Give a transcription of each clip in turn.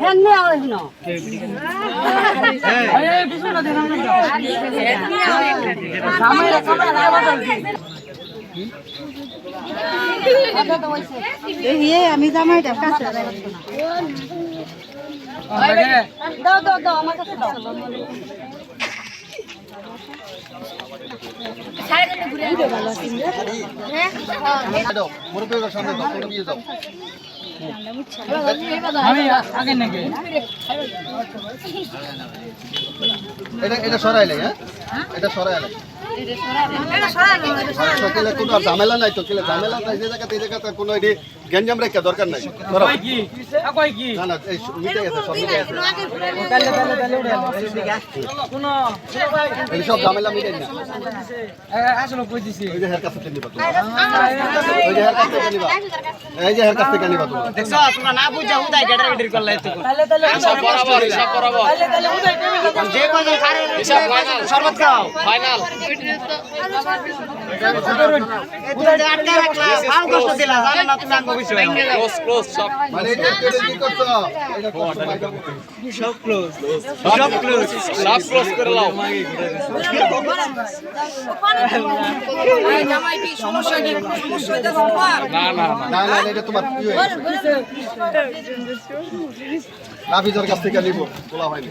Fan নিয়ে আমি জামাইটা কাছে দাও দাও দাও আমার কাছে দাও দাও মুরব্বির সামনে দাও তোমরা নিয়ে যাও এটা এটা সরাইলে হ্যাঁ? এটা সরাইলে। সকালে কোনো ঝামেলা নাই তো ঝামেলা নাই যে জায়গাতে এই জায়গাতে কোনো এটি গ্যাঞ্জাম রেখে দরকার নাই। ধরো। না না এই মিটে সব ঝামেলা মিটে না। যে হের কাছ থেকে নিবা এই যে হের কাছ থেকে নিবা দেখছ তোমরা না বুঝা উদাই গেটার গেটির করলে তো হিসাব বরাবর হিসাব বরাবর। যে কোনো খারে শরবত খাও। ফাইনাল উদাই আটকে রাখলা ফাল কষ্ট দিলা জানো না তুমি আঙ্গ বিষয় ক্লোজ ক্লোজ সব। মানে এটা এটা কি করছ এটা করছ পাইবা সব ক্লোজ সব ক্লোজ করে লাও না না না। না না এটা তোমার কি হয়েছে? নাফিজের কাছ থেকে নিব তোলা হয়নি।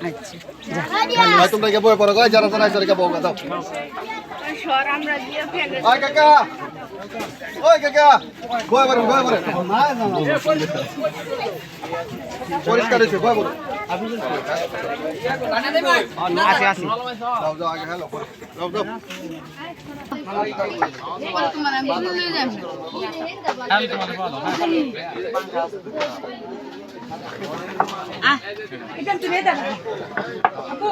ভাই তোমরা গিয়ে বয়ে পড়ো যারা যারা আছে গিয়ে বউ দাও ওই কাকা ওই কাকা পড়ো বয়ে পড়ো পরিষ্কার হয়েছে আসি আসি। আগে হ্যালো আপু